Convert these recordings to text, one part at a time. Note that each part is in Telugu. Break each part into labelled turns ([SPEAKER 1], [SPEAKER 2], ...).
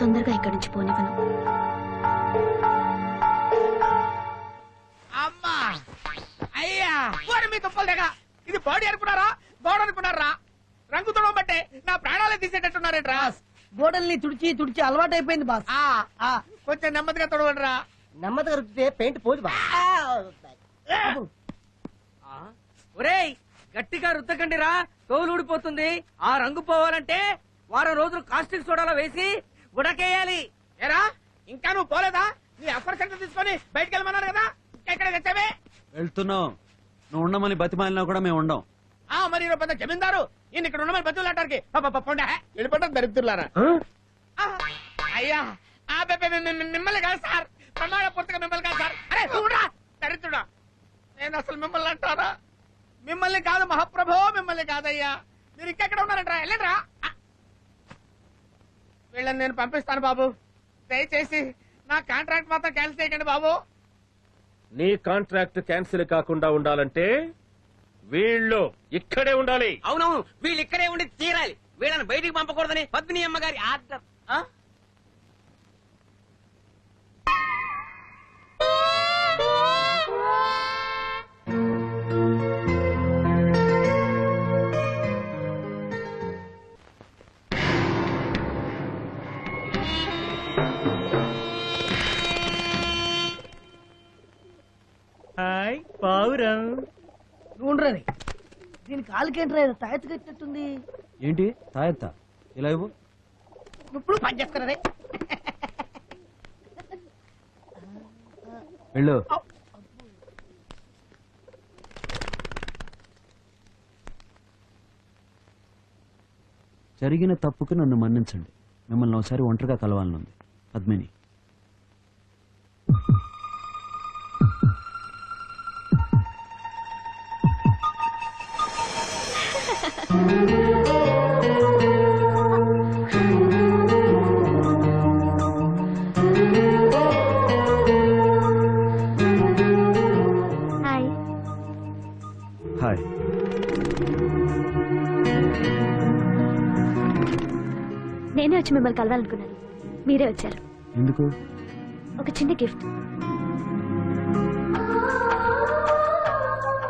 [SPEAKER 1] తొందరగా ఇక్కడి నుంచి పోనివ్వను.
[SPEAKER 2] అమ్మా! అయ్యా! ఓరి మీ తుప్పలు దగ్గర ఇది బాడీ అనుకున్నారా? గోడ అనుకున్నారా? రంగు తుడవ బట్టే నా ప్రాణాలే తీసేటట్టున్నారేట్రా?
[SPEAKER 3] గోడల్ని తుడిచి తుడిచి అలవాటు అయిపోయింది బాస్.
[SPEAKER 2] ఆ,
[SPEAKER 3] ఆ,
[SPEAKER 2] కొంచెం నెమ్మదిగా తుడవండిరా.
[SPEAKER 3] నెమ్మదిగా రుద్దితే పెయింట్ పోదు బా
[SPEAKER 4] ఒరేయ్ గట్టిగా రుద్దకండిరా. తోలు ఊడిపోతుంది. ఆ రంగు పోవాలంటే వారం రోజులు కాస్టిక్ సోడాలో వేసి ఉడకేయాలి
[SPEAKER 2] ఏరా ఇంకా నువ్వు పోలేదా? నీ అఫర్ సెంటర్ తీసుకొని బయటికి వెళ్ళమన్నారు కదా ఎక్కడ తెచ్చావే?
[SPEAKER 5] వెళ్తున్నాం. నువ్వు ఉండమని బతిమాలినా కూడా మేము ఉండం.
[SPEAKER 2] ఆ మరి ఈరోజు పెద్ద జమీందారు. ఈయన ఇక్కడ ఉండమని బతులు అంటారికి పండ. వెళ్ళిపోవడం దరిద్రులారా. ఆ, అయ్యా ఆ మిమ్మల్ని కాదు సార్. ప్రమాణ పూర్తిగా మిమ్మల్ని కాదు సార్. అరే చూడరా దరిద్రుడా. నేను అసలు మిమ్మల్ని అంటారా? మిమ్మల్ని కాదు మహాప్రభో మిమ్మల్ని కాదయ్యా. మీరు ఇంకెక్కడ ఉన్నారంటారా? వెళ్ళండిరా. వీళ్ళని నేను పంపిస్తాను బాబు. దయచేసి నా కాంట్రాక్ట్ మాత్రం క్యాన్సిల్ చేయకండి బాబు.
[SPEAKER 6] నీ కాంట్రాక్ట్ క్యాన్సిల్ కాకుండా ఉండాలంటే వీళ్ళు ఇక్కడే ఉండాలి.
[SPEAKER 4] అవునవును వీళ్ళు ఇక్కడే ఉండి తీరాలి. వీళ్ళని బయటికి పంపకూడదని పద్మిని అమ్మగారి ఆర్డర్.
[SPEAKER 3] పావురం ఉండరని దీని కాలుకేంట్రా తాయత కట్టినట్టుంది?
[SPEAKER 5] ఏంటి? తాయెత్తా? ఇలా ఇవ్వు.
[SPEAKER 3] ఇప్పుడు పని చేస్తారే
[SPEAKER 5] వెళ్ళు. జరిగిన తప్పుకు నన్ను మన్నించండి. మిమ్మల్ని ఒకసారి ఒంటరిగా కలవాలనుంది. పద్మిని.
[SPEAKER 1] హాయ్
[SPEAKER 5] హాయ్
[SPEAKER 1] నేనే వచ్చి మిమ్మల్ని కలవాలనుకున్నాను. మీరే వచ్చారు.
[SPEAKER 5] ఎందుకు?
[SPEAKER 1] ఒక చిన్న గిఫ్ట్.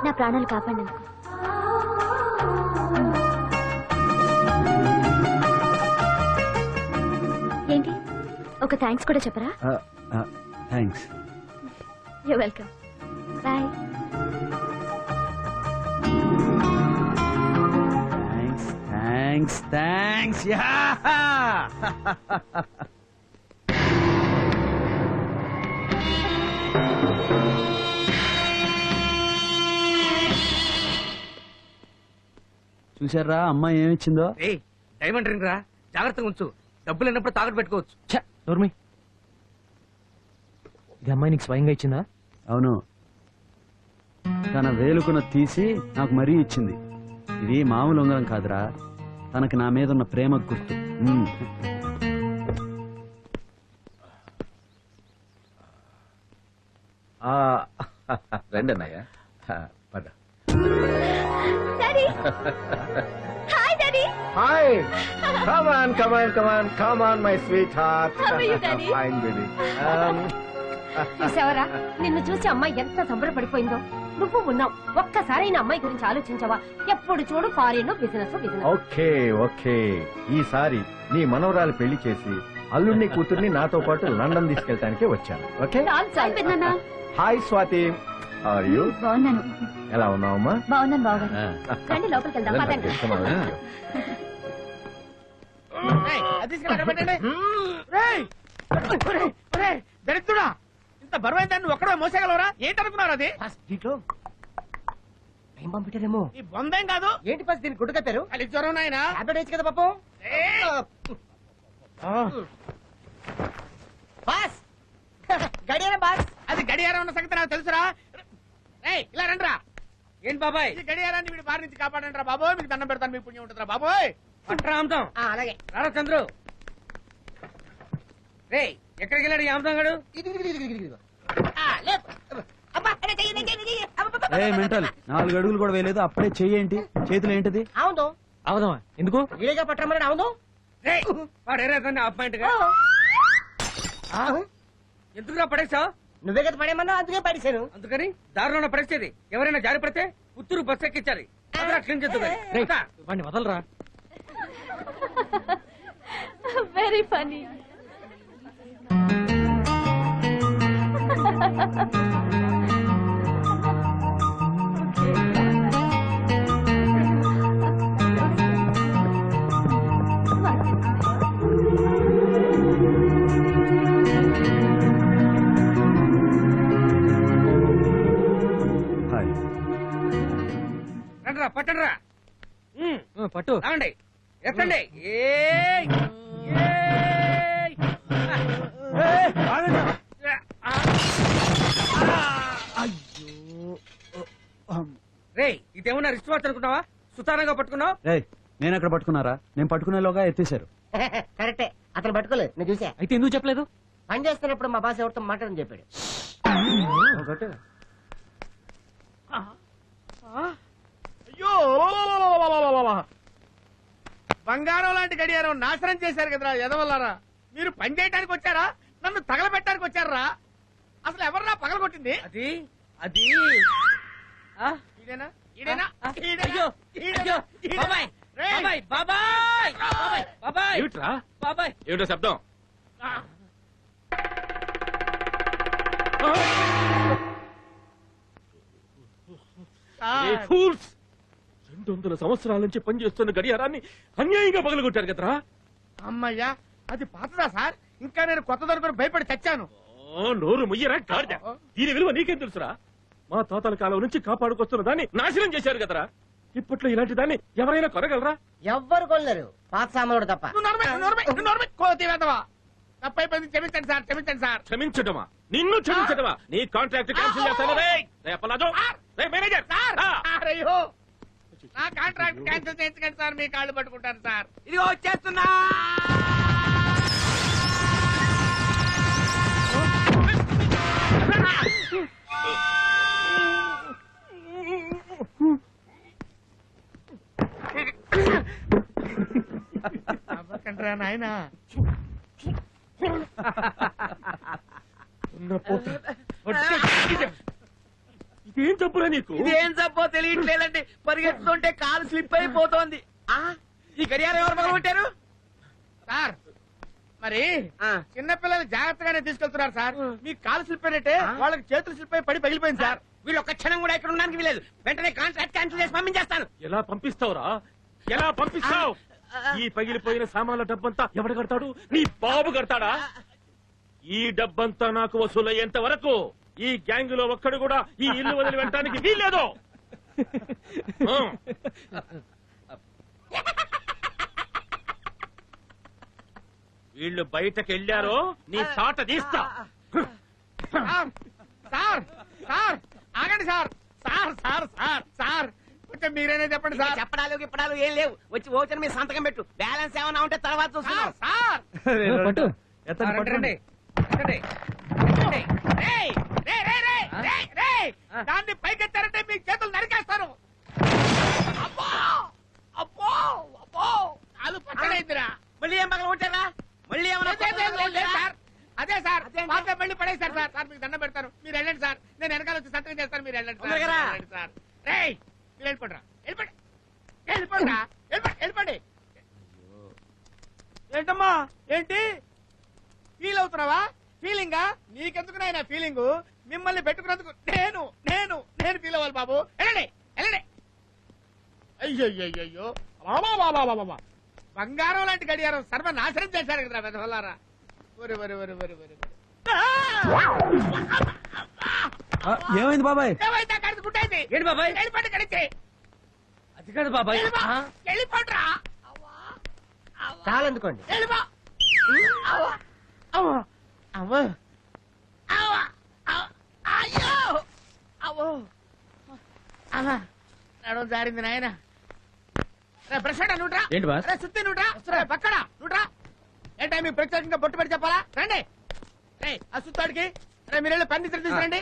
[SPEAKER 1] నా ప్రాణాలు కాపాడినందుకు. ఏంటి? ఒక థ్యాంక్స్ కూడా చెప్పరా?
[SPEAKER 5] Thanks
[SPEAKER 1] you welcome boy
[SPEAKER 5] thanks thanks thanks yeah చూసారా అమ్మాయి ఏమిచ్చిందో?
[SPEAKER 4] ఏయ్ డైమండ్ రింగ్ రా. జాగ్రత్తగా ఉంచు. డబ్బులు ఉన్నప్పుడు తాకట్టు పెట్టుకోవచ్చు.
[SPEAKER 7] నోర్మి. ఇది అమ్మాయి నీకు స్వయంగా ఇచ్చిందా?
[SPEAKER 5] అవును. తన వేలుకున తీసి నాకు మరీ ఇచ్చింది. ఇది మామూలు ఉంగరం కాదురా. తనకి నా మీద ఉన్న ప్రేమ గుర్తు.
[SPEAKER 6] ఆ, రండి అన్నయ్య పద
[SPEAKER 1] daddy hi daddy
[SPEAKER 6] hi come on come on come on come on my sweetheart
[SPEAKER 1] How are you, Daddy?
[SPEAKER 6] Fine baby
[SPEAKER 8] చూసావరా? నిన్ను చూసి అమ్మాయి ఎంత సంబరపడిపోయిందో. నువ్వు ఉన్నావు. ఒక్కసారి నా అమ్మాయి గురించి ఆలోచించవా? ఎప్పుడు చూడు foreign business business.
[SPEAKER 6] Okay okay. ఈసారి నీ మనవరాలు పెళ్ళి చేసి అల్లుడిని కూతుర్ని నాతో పాటు లండన్ తీసుకెళ్ళటానికి వచ్చాను. ఓకే?
[SPEAKER 1] హాయ్ పెద్దన్న.
[SPEAKER 6] హాయ్ స్వాతి. ఆర్ యు
[SPEAKER 1] బాగున్నాను.
[SPEAKER 6] ఎలా ఉన్నావమ్మా?
[SPEAKER 1] బాగున్నాను రండి లోపలికి వెళ్దాం. పదండి.
[SPEAKER 2] దరిద్రుడా. ఇంత బరువైన దాన్ని ఒక్కడే మోసేగలవరా ఏంటనుకున్నారు అది?
[SPEAKER 3] దీంట్లో ఏం పంపించారేమో?
[SPEAKER 2] ఈ బొందేం కాదు.
[SPEAKER 3] ఏంటి పసి దీన్ని గుడ్డు కట్టారు
[SPEAKER 2] అది జ్వరం నాయనా.
[SPEAKER 3] టాబ్లెట్ వేయచ్చు కదా పాపం? బాస్! గడియారం బాస్!
[SPEAKER 2] అది గడియారం ఉన్న సంగతి నాకు తెలుసురా. రేయ్ ఇలా రండిరా.
[SPEAKER 4] ఏంటి బాబాయ్?
[SPEAKER 2] ఈ గడియారాన్ని వీడి బారి నుంచి కాపాడండి రా బాబోయ్. మీకు దండం పెడతాను మీకు పుణ్యం ఉంటుందిరా బాబోయ్.
[SPEAKER 4] పట్రా అమ్ముతాం
[SPEAKER 3] ఆ, అలాగే.
[SPEAKER 4] రారా చంద్రు. రే ఎక్కడికి వెళ్ళాడు ఈ అమ్ముతాం గడు?
[SPEAKER 3] ఇది ఇది, ఇది, ఇది, ఇది. ఆ, లేపు. అబ్బా, అరే, చెయ్యి, చెయ్యి, చెయ్యి, చెయ్యి. అబ్బబ్బబ్బ.
[SPEAKER 5] ఏ మెంటల్ నాలుగు అడుగులు కూడా వేయలేదు. అప్పుడే చెయ్యేంటి చేతులు ఏంటిది?
[SPEAKER 3] అవును
[SPEAKER 7] అవదమ్మా ఎందుకు?
[SPEAKER 3] వీడిగా పట్టమని అవును
[SPEAKER 4] రే వాడు గా ఎందుకురా పడేసావు
[SPEAKER 3] నువ్వే కదా పడేమన్నా అందుకే పడేశాను.
[SPEAKER 4] అందుకని దారిలో పడేసేది ఎవరైనా జారి పడితే పుత్తూరు బస్ ఎక్కించాలి. క్లీన్
[SPEAKER 7] వాడిని వదలరా.
[SPEAKER 1] వెరీ ఫనీ
[SPEAKER 7] పట్టు.
[SPEAKER 4] రావండి ఎక్కండి ఏయ్! ఏయ్! ఆ! రేయ్ ఇదేమన్నా రిస్ట్ వాచ్ అనుకున్నావా? సుతారంగా పట్టుకున్నావు?
[SPEAKER 5] రేయ్ నేను ఎక్కడ పట్టుకున్నారా? నేను పట్టుకునేలోగా ఎత్తేశారు.
[SPEAKER 3] కరెక్టే. అతను పట్టుకోలేదు. నేను చూసా
[SPEAKER 7] అయితే ఎందుకు చెప్పలేదు?
[SPEAKER 3] పని చేస్తున్నప్పుడు మా బాస్ ఎవరితో మాట్లాడని చెప్పాడు.
[SPEAKER 2] అయ్యో బంగారం లాంటి గడియారం నాశనం చేశారు కదరా ఎదవల్లారా మీరు పని చేయడానికి వచ్చారా? నన్ను తగలబెట్టడానికి వచ్చారా? అసలు ఎవర్రా పగలగొట్టింది
[SPEAKER 4] అది అది? అయ్యో? అయ్యో
[SPEAKER 2] ఈడేనా?
[SPEAKER 4] బాబాయ్
[SPEAKER 2] రేయ్!
[SPEAKER 4] బాబాయ్ బాబాయ్ బాబాయ్ బాబాయ్.
[SPEAKER 9] ఏమిట్రా?
[SPEAKER 4] బాబాయ్.
[SPEAKER 9] ఏమిటో శబ్దం? ఫూల్స్? రెండు వందల సంవత్సరాల నుంచి పనిచేస్తున్న గడియారాన్ని అన్యాయంగా పగలగొట్టారు కదరా?
[SPEAKER 2] అమ్మయ్యా అది పాతదా సార్? ఇంకా నేను కొత్త దొరుకుని భయపడి చచ్చాను.
[SPEAKER 9] ఓ, నోరు ముయ్యరా గాడిద. దీని విలువ నీకేం తెలుసురా? మా తాతల కాలం నుంచి కాపాడుకొస్తున్న దాన్ని నాశనం చేశారు కదరా? ఇప్పట్లో ఇలాంటి దాన్ని ఎవరైనా కొనగలరా?
[SPEAKER 3] ఎవ్వరు కొనలేరు. పాత సామానుడు తప్ప.
[SPEAKER 2] నువ్వు నోర్మై, నోర్మై, నోర్మై, కోతి వేదవా తప్పైపోయింది క్షమించండి సార్ క్షమించండి సార్.
[SPEAKER 9] క్షమించడమా నిన్ను క్షమించడమా నీ కాంట్రాక్ట్ క్యాన్సిల్ చేస్తాను. రే రే అప్పలాజో రే మేనేజర్.
[SPEAKER 2] సార్
[SPEAKER 9] ఆ.
[SPEAKER 2] సార్, అయ్యో. నా కాంట్రాక్ట్ క్యాన్సిల్ చేయించకండి సార్ మీ కాళ్ళు పట్టుకుంటాను సార్.
[SPEAKER 4] ఇదిగో వచ్చేస్తున్నా!
[SPEAKER 2] అవ్వకండ్రా నాయనా.
[SPEAKER 9] ఇదేం తప్పురా నీకు?
[SPEAKER 4] ఇదేం చెప్పో తెలియట్లేదండి. పరిగెత్తుంటే కాలు స్లిప్ అయిపోతోంది. ఆ ఈ గడియారం ఎవరు పగలగొట్టారు
[SPEAKER 2] సార్ మరి
[SPEAKER 4] ఆ.
[SPEAKER 2] చిన్నపిల్లలు జాగ్రత్తగానే తీసుకెళ్తున్నారు సార్. మీ కాలు స్లిప్ అయినట్టే వాళ్ళకి చేతులు స్లిప్ అయి పడి పగిలిపోయింది సార్.
[SPEAKER 4] వీళ్ళు ఒక్క క్షణం కూడా ఇక్కడ ఉండడానికి వీలేదు వెంటనే కాంట్రాక్ట్ క్యాన్సిల్ చేసి పంపించేస్తాను.
[SPEAKER 9] ఎలా పంపిస్తావురా? ఎలా పంపిస్తావు? ఈ పగిలిపోయిన సామాన్ల డబ్బంతా ఎవడు కడతాడు? నీ బాబు కడతాడా? ఈ డబ్బంతా నాకు వసూలయ్యేంత వరకు ఈ గ్యాంగ్లో ఒక్కడు కూడా ఈ ఇల్లు వదిలి వెళ్ళటానికి వీల్లేదు. ఆ. వీళ్ళు బయటకు వెళ్ళారో నీ తాట తీస్తా.
[SPEAKER 2] సార్ సార్ సార్ ఆగండి sir. Sir sir sir sir. కొంచెం మీరేనే చెప్పండి సార్.
[SPEAKER 4] చెప్పడాలు గిప్పడాలు ఏం లేవు. వచ్చి ఓచన మీద సంతకం పెట్టు. బ్యాలెన్స్ ఏమైనా ఉంటే తర్వాత
[SPEAKER 2] సార్
[SPEAKER 4] చూస్తున్నాం.
[SPEAKER 2] సార్
[SPEAKER 7] ఆ, పట్టు.
[SPEAKER 5] ఎత్తండి, పట్టుకోండి.
[SPEAKER 2] రేయ్,
[SPEAKER 4] ఆ.
[SPEAKER 2] దాన్ని పైకెత్తారంటే మీ చేతులు నరికేస్తాను అబ్బో! అబ్బో! అబ్బో! కాలు పట్టలేదురా.
[SPEAKER 4] మళ్ళీ ఏం పగల కొట్టారా? మళ్ళీ ఏమైనా
[SPEAKER 2] అదే, సార్. సార్? పాత మళ్ళీ పడేశారు సార్. సార్ మీకు దండం పెడతారు మీరు వెళ్ళండి సార్. నేను వెనకాల వచ్చి సంతకం చేస్తాను మీరు వెళ్ళండి సార్.
[SPEAKER 4] తొందరగా రా.
[SPEAKER 2] మీరు సార్. వెళ్ళిపోండి. వెళ్ళిపోండి వెళ్ళిపోండి వెళ్ళిపోండి. ఏంటమ్మా? ఏంటి? ఫీల్ అవుతున్నావా? ఫీలింగా? నీకెందుకు నాయన ఫీలింగ్? మిమ్మల్ని పెట్టుకున్నందుకు నేను నేను నేను ఫీల్ అవ్వాలి బాబు. వెళ్ళండి వెళ్ళండి. అయ్యయ్యో బంగారం లాంటి గడియారం సర్వనాశనం చేశారు కదా వెదవల్లారా ఒరి ఒరి ఒరి ఒరి
[SPEAKER 5] ఏమైంది బాబాయ్?
[SPEAKER 2] ఏమైంది? అక్కడికి గుడ్డైంది
[SPEAKER 4] ఏంటి బాబాయ్?
[SPEAKER 2] వెళ్ళిపోండి కలిసి
[SPEAKER 4] అది కాదు బాబాయ్.
[SPEAKER 2] వెళ్ళిపోండిరా
[SPEAKER 3] చాలా అందుకోండి
[SPEAKER 2] వెళ్ళిపో అవ్వ. అయ్యో! అవ్వ. అవ్వ నడుము జారింది నాయన. రే ప్రశ్న నుట్రా
[SPEAKER 5] ఏంటి బాస్?
[SPEAKER 2] రే సుత్తి నుట్రా రే. పక్కన నుట్రా ఏంటో మీకు ప్రత్యేకంగా బొట్టు పెట్టి చెప్పాలా? రండి. రే ఆ సుత్తాడికి రే మీరు వెళ్ళి ఫర్నిచర్ తీసుకురండి.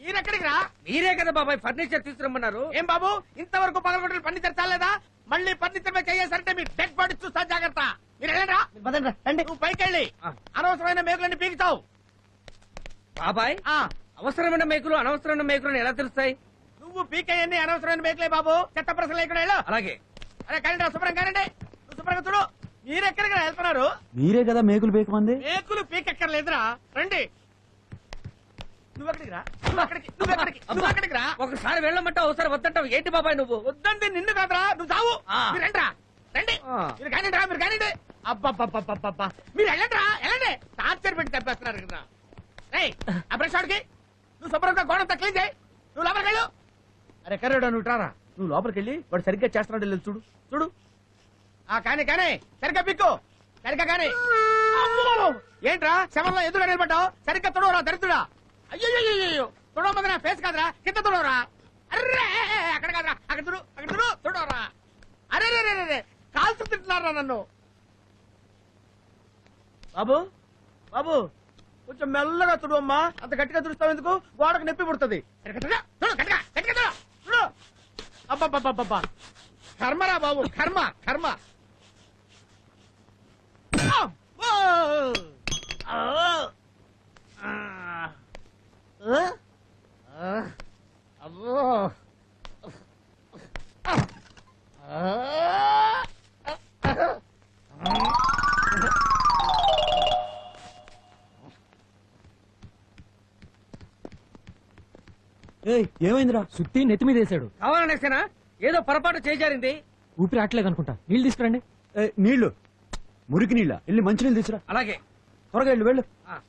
[SPEAKER 2] మీరెక్కడికి రా?
[SPEAKER 4] మీరే కదా బాబాయ్ ఫర్నిచర్ తీసుకురమ్మన్నారు.
[SPEAKER 2] ఏం బాబు? ఇంతవరకు పగలగొట్టిన ఫర్నిచర్ చాలేదా మళ్ళీ ఫర్నిచర్ మీద చేసారంటే మీ డెడ్ బాడీ చూస్తా జాగ్రత్త. నువ్వు పైకి వెళ్ళి
[SPEAKER 4] ఆ.
[SPEAKER 2] అనవసరమైన మేకులన్నీ పీకుతావు.
[SPEAKER 4] బాబాయ్
[SPEAKER 2] ఆ,
[SPEAKER 4] అవసరమైన మేకులు అనవసరమైన మేకులు ఎలా తెలుస్తాయి
[SPEAKER 2] నువ్వు పీకేయన్ని అనవసరమైన మేకులే బాబు. చెత్త ప్రశ్నలు ఇక్కడ
[SPEAKER 4] అలాగే.
[SPEAKER 2] అరే కానీ శుభ్రం కానండి నువ్వు శుభ్రంగా చూడు. మీరు ఎక్కడికి వెళ్తున్నారు?
[SPEAKER 5] మీరే కదా మేకులు బేకమంది
[SPEAKER 2] మేకులు పీకెక్కర్లేదురా. రండి. నువ్వు ఎక్కడికి రా? నువ్వు అక్కడికి నువ్వు ఎక్కడికి? నువ్వు అక్కడికి రా?
[SPEAKER 4] ఒకసారి వెళ్ళమంటావు ఒకసారి వద్దంటావు. ఏంటి బాబాయ్ నువ్వు?
[SPEAKER 2] వద్దంటే నిన్ను కాదురా. నువ్వు చావు రండి రా రండి. మీరు కానిండి రా మీరు కానిండి అబ్బబ్బబ్బబ్బబ్బా మీరు వెళ్ళండి రా వెళ్ళండి. టార్చర్ పెట్టి చంపేస్తున్నారు కదా రేయ్ ఆ బ్రష్ వాడికి నువ్వు శుభ్రంగా గోడ క్లీన్ చేయి. నువ్వు లోపలికి వెళ్ళు. అరే కర్రేడా నువ్వు? ట్రారా నువ్వు లోపలికి వెళ్ళి వాడు సరిగ్గా చేస్తున్నాడు లేదు చూడు. చూడు. ఆ కానీ కానీ. సరిగ్గా పిక్కు. సరిగ్గా కానీ! ఏంట్రా? శవంలో ఎదురు నిలబడ్డావు? సరిగ్గా తుడవరా దరిద్రుడా? అయ్యో తుడవ నా ఫేస్ కాదురా. కింద తుడవరా. అర్రే అక్కడ కాదురా. అక్కడ తుడు అక్కడ తుడు తుడవరా. అరే రే రే రే, రే కాల్చు తింటున్నారా నన్ను? బాబు బాబు కొంచెం మెల్లగా తుడు అమ్మా. అంత గట్టిగా తుడుస్తావు ఎందుకు? గోడకు నొప్పి పుడుతుంది. అబ్బబ్బబ్బబ్బబ్బా. కర్మరా బాబు కర్మ కర్మ. అబ్బో!
[SPEAKER 5] ఏమైందిరా?
[SPEAKER 7] సుత్తి నెత్తి మీద వేసాడు
[SPEAKER 4] కావాలనేసేనా ఏదో పొరపాటు చేజారింది.
[SPEAKER 7] ఊపిరి ఆటలేదు అనుకుంటా. నీళ్ళు తీసుకురండి.
[SPEAKER 5] ఏయ్, నీళ్ళు మురికి నీళ్ళ. వెళ్ళి మంచినీళ్ళు తీసురా
[SPEAKER 4] అలాగే.
[SPEAKER 5] త్వరగా వెళ్ళు వెళ్ళు.
[SPEAKER 4] ఆ.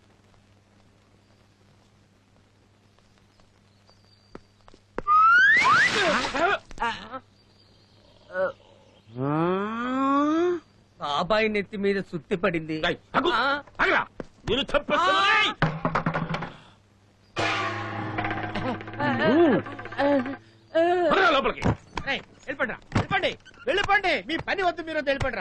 [SPEAKER 4] బాబాయ్ నెత్తి మీద సుత్తి పడింది.
[SPEAKER 9] లోపలికి.
[SPEAKER 2] రేయ్, వెళ్ళిపోండి రా, వెళ్ళిపోండి. వెళ్ళిపోండి. మీ పని వద్దు మీరు వెళ్ళిపోండి